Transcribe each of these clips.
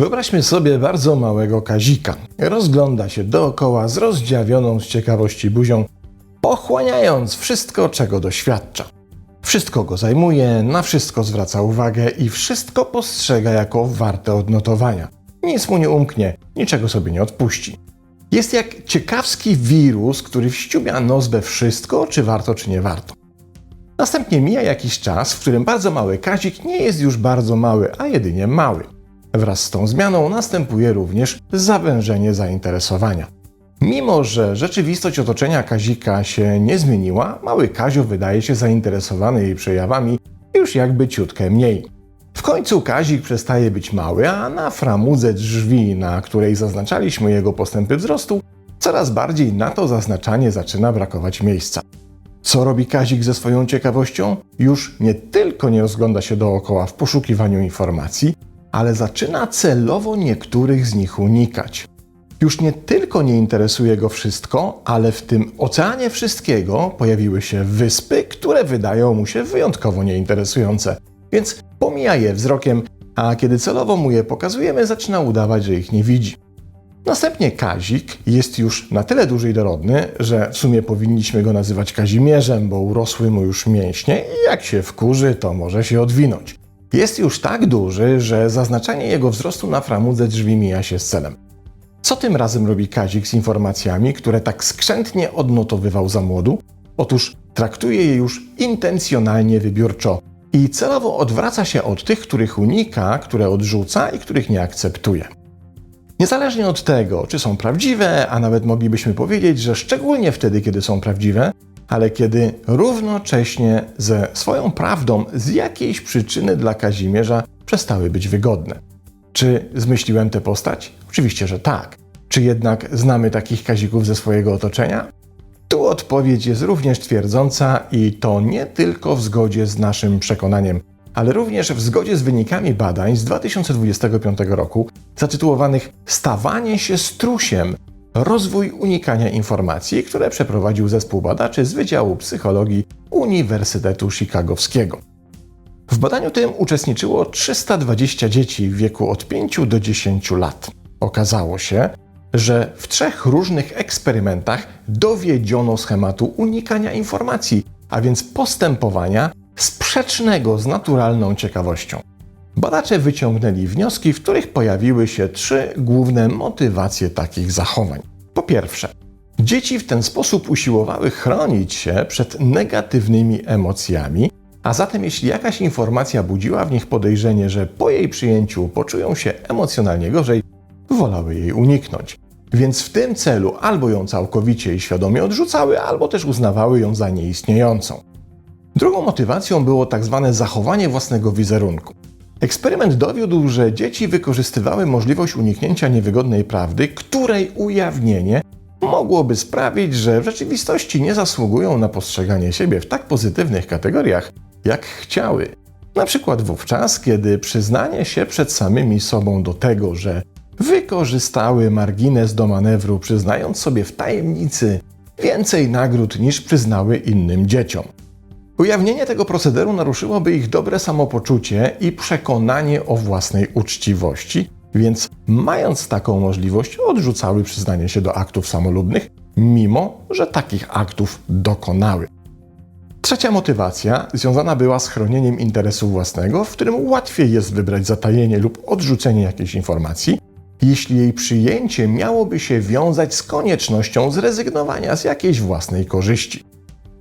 Wyobraźmy sobie bardzo małego Kazika. Rozgląda się dookoła z rozdziawioną z ciekawości buzią, pochłaniając wszystko, czego doświadcza. Wszystko go zajmuje, na wszystko zwraca uwagę i wszystko postrzega jako warte odnotowania. Nic mu nie umknie, niczego sobie nie odpuści. Jest jak ciekawski wirus, który wściubia nos we wszystko, czy warto, czy nie warto. Następnie mija jakiś czas, w którym bardzo mały Kazik nie jest już bardzo mały, a jedynie mały. Wraz z tą zmianą następuje również zawężenie zainteresowania. Mimo, że rzeczywistość otoczenia Kazika się nie zmieniła, mały Kazio wydaje się zainteresowany jej przejawami już jakby ciutkę mniej. W końcu Kazik przestaje być mały, a na framudze drzwi, na której zaznaczaliśmy jego postępy wzrostu, coraz bardziej na to zaznaczanie zaczyna brakować miejsca. Co robi Kazik ze swoją ciekawością? Już nie tylko nie rozgląda się dookoła w poszukiwaniu informacji, ale zaczyna celowo niektórych z nich unikać. Już nie tylko nie interesuje go wszystko, ale w tym oceanie wszystkiego pojawiły się wyspy, które wydają mu się wyjątkowo nieinteresujące, więc pomija je wzrokiem, a kiedy celowo mu je pokazujemy, zaczyna udawać, że ich nie widzi. Następnie Kazik jest już na tyle duży i dorodny, że w sumie powinniśmy go nazywać Kazimierzem, bo urosły mu już mięśnie i jak się wkurzy, to może się odwinąć. Jest już tak duży, że zaznaczanie jego wzrostu na framudze drzwi mija się z celem. Co tym razem robi Kazik z informacjami, które tak skrzętnie odnotowywał za młodu? Otóż traktuje je już intencjonalnie wybiórczo i celowo odwraca się od tych, których unika, które odrzuca i których nie akceptuje. Niezależnie od tego, czy są prawdziwe, a nawet moglibyśmy powiedzieć, że szczególnie wtedy, kiedy są prawdziwe, ale kiedy równocześnie ze swoją prawdą z jakiejś przyczyny dla Kazimierza przestały być wygodne. Czy zmyśliłem tę postać? Oczywiście, że tak. Czy jednak znamy takich kazików ze swojego otoczenia? Tu odpowiedź jest również twierdząca i to nie tylko w zgodzie z naszym przekonaniem, ale również w zgodzie z wynikami badań z 2025 roku zatytułowanych Stawanie się strusiem rozwój unikania informacji, które przeprowadził zespół badaczy z Wydziału Psychologii Uniwersytetu Chicagowskiego. W badaniu tym uczestniczyło 320 dzieci w wieku od 5 do 10 lat. Okazało się, że w trzech różnych eksperymentach dowiedziono schematu unikania informacji, a więc postępowania sprzecznego z naturalną ciekawością. Badacze wyciągnęli wnioski, w których pojawiły się trzy główne motywacje takich zachowań. Po pierwsze, dzieci w ten sposób usiłowały chronić się przed negatywnymi emocjami, a zatem jeśli jakaś informacja budziła w nich podejrzenie, że po jej przyjęciu poczują się emocjonalnie gorzej, wolały jej uniknąć. Więc w tym celu albo ją całkowicie i świadomie odrzucały, albo też uznawały ją za nieistniejącą. Drugą motywacją było tak zwane zachowanie własnego wizerunku. Eksperyment dowiódł, że dzieci wykorzystywały możliwość uniknięcia niewygodnej prawdy, której ujawnienie mogłoby sprawić, że w rzeczywistości nie zasługują na postrzeganie siebie w tak pozytywnych kategoriach, jak chciały. Na przykład wówczas, kiedy przyznanie się przed samymi sobą do tego, że wykorzystały margines do manewru, przyznając sobie w tajemnicy więcej nagród niż przyznały innym dzieciom. Ujawnienie tego procederu naruszyłoby ich dobre samopoczucie i przekonanie o własnej uczciwości, więc mając taką możliwość, odrzucały przyznanie się do aktów samolubnych, mimo że takich aktów dokonały. Trzecia motywacja związana była z chronieniem interesu własnego, w którym łatwiej jest wybrać zatajenie lub odrzucenie jakiejś informacji, jeśli jej przyjęcie miałoby się wiązać z koniecznością zrezygnowania z jakiejś własnej korzyści.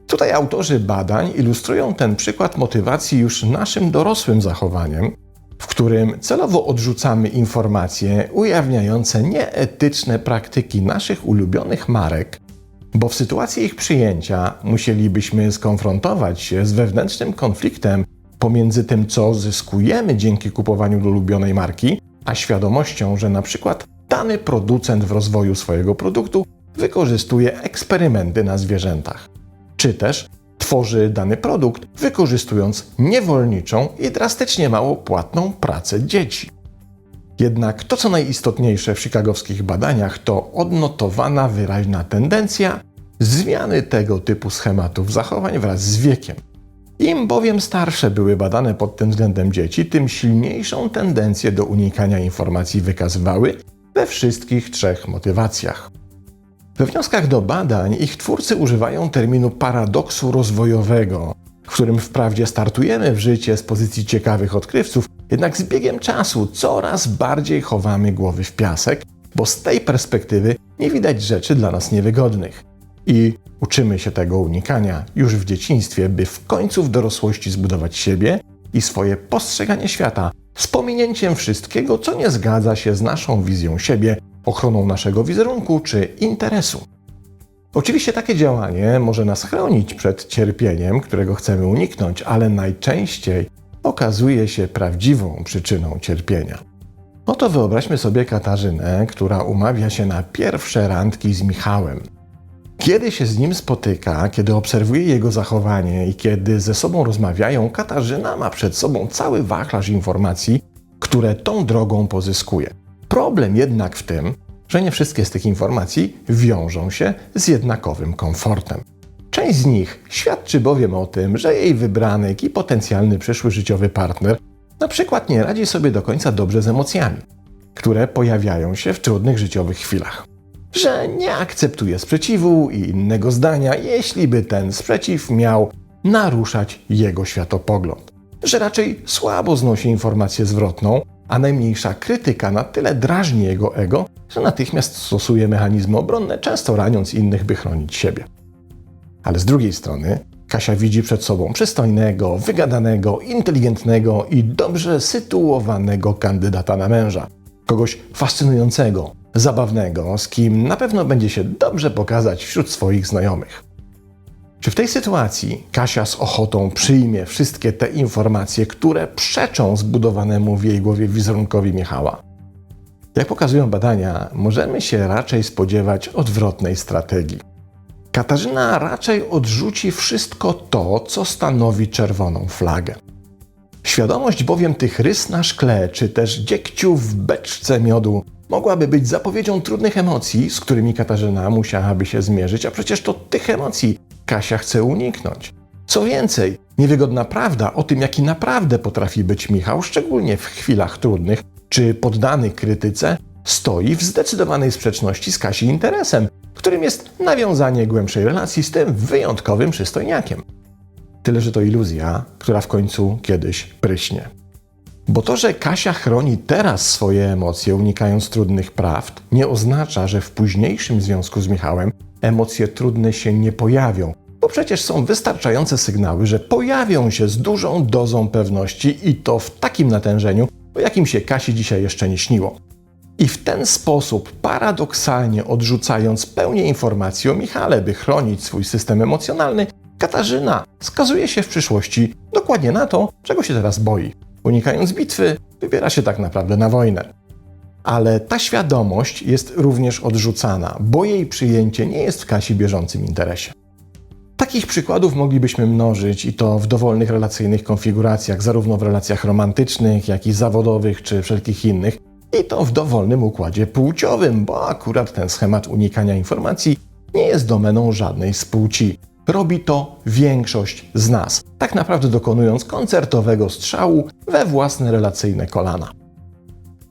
Tutaj autorzy badań ilustrują ten przykład motywacji już naszym dorosłym zachowaniem, w którym celowo odrzucamy informacje ujawniające nieetyczne praktyki naszych ulubionych marek, bo w sytuacji ich przyjęcia musielibyśmy skonfrontować się z wewnętrznym konfliktem pomiędzy tym, co zyskujemy dzięki kupowaniu ulubionej marki, a świadomością, że na przykład dany producent w rozwoju swojego produktu wykorzystuje eksperymenty na zwierzętach czy też tworzy dany produkt, wykorzystując niewolniczą i drastycznie mało płatną pracę dzieci. Jednak to, co najistotniejsze w chicagowskich badaniach, to odnotowana wyraźna tendencja zmiany tego typu schematów zachowań wraz z wiekiem. Im bowiem starsze były badane pod tym względem dzieci, tym silniejszą tendencję do unikania informacji wykazywały we wszystkich trzech motywacjach. We wnioskach do badań ich twórcy używają terminu paradoksu rozwojowego, w którym wprawdzie startujemy w życie z pozycji ciekawych odkrywców, jednak z biegiem czasu coraz bardziej chowamy głowy w piasek, bo z tej perspektywy nie widać rzeczy dla nas niewygodnych. I uczymy się tego unikania już w dzieciństwie, by w końcu w dorosłości zbudować siebie i swoje postrzeganie świata z pominięciem wszystkiego, co nie zgadza się z naszą wizją siebie, ochroną naszego wizerunku czy interesu. Oczywiście takie działanie może nas chronić przed cierpieniem, którego chcemy uniknąć, ale najczęściej okazuje się prawdziwą przyczyną cierpienia. Oto wyobraźmy sobie Katarzynę, która umawia się na pierwsze randki z Michałem. Kiedy się z nim spotyka, kiedy obserwuje jego zachowanie i kiedy ze sobą rozmawiają, Katarzyna ma przed sobą cały wachlarz informacji, które tą drogą pozyskuje. Problem jednak w tym, że nie wszystkie z tych informacji wiążą się z jednakowym komfortem. Część z nich świadczy bowiem o tym, że jej wybranek i potencjalny przyszły życiowy partner na przykład nie radzi sobie do końca dobrze z emocjami, które pojawiają się w trudnych życiowych chwilach. Że nie akceptuje sprzeciwu i innego zdania, jeśli by ten sprzeciw miał naruszać jego światopogląd. Że raczej słabo znosi informację zwrotną, a najmniejsza krytyka na tyle drażni jego ego, że natychmiast stosuje mechanizmy obronne, często raniąc innych, by chronić siebie. Ale z drugiej strony Kasia widzi przed sobą przystojnego, wygadanego, inteligentnego i dobrze sytuowanego kandydata na męża. Kogoś fascynującego, zabawnego, z kim na pewno będzie się dobrze pokazać wśród swoich znajomych. Czy w tej sytuacji Kasia z ochotą przyjmie wszystkie te informacje, które przeczą zbudowanemu w jej głowie wizerunkowi Michała? Jak pokazują badania, możemy się raczej spodziewać odwrotnej strategii. Katarzyna raczej odrzuci wszystko to, co stanowi czerwoną flagę. Świadomość bowiem tych rys na szkle, czy też dziegciu w beczce miodu, mogłaby być zapowiedzią trudnych emocji, z którymi Katarzyna musiałaby się zmierzyć, a przecież to tych emocji Kasia chce uniknąć. Co więcej, niewygodna prawda o tym, jaki naprawdę potrafi być Michał, szczególnie w chwilach trudnych czy poddany krytyce, stoi w zdecydowanej sprzeczności z Kasi interesem, którym jest nawiązanie głębszej relacji z tym wyjątkowym przystojniakiem. Tyle, że to iluzja, która w końcu kiedyś pryśnie. Bo to, że Kasia chroni teraz swoje emocje, unikając trudnych prawd, nie oznacza, że w późniejszym związku z Michałem emocje trudne się nie pojawią, bo przecież są wystarczające sygnały, że pojawią się z dużą dozą pewności i to w takim natężeniu, o jakim się Kasi dzisiaj jeszcze nie śniło. I w ten sposób, paradoksalnie odrzucając pełnię informacji o Michale, by chronić swój system emocjonalny, Katarzyna skazuje się w przyszłości dokładnie na to, czego się teraz boi. Unikając bitwy, wybiera się tak naprawdę na wojnę. Ale ta świadomość jest również odrzucana, bo jej przyjęcie nie jest w Kasi bieżącym interesie. Takich przykładów moglibyśmy mnożyć i to w dowolnych relacyjnych konfiguracjach, zarówno w relacjach romantycznych, jak i zawodowych czy wszelkich innych, i to w dowolnym układzie płciowym, bo akurat ten schemat unikania informacji nie jest domeną żadnej z płci. Robi to większość z nas, tak naprawdę dokonując koncertowego strzału we własne relacyjne kolana.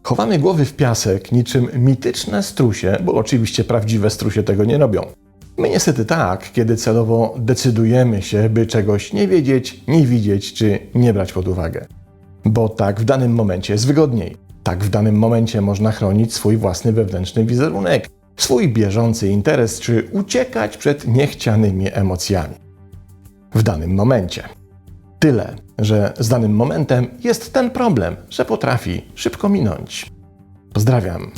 Chowamy głowy w piasek niczym mityczne strusie, bo oczywiście prawdziwe strusie tego nie robią. My niestety tak, kiedy celowo decydujemy się, by czegoś nie wiedzieć, nie widzieć czy nie brać pod uwagę. Bo tak w danym momencie jest wygodniej. Tak w danym momencie można chronić swój własny wewnętrzny wizerunek, swój bieżący interes czy uciekać przed niechcianymi emocjami. W danym momencie. Tyle, że z danym momentem jest ten problem, że potrafi szybko minąć. Pozdrawiam.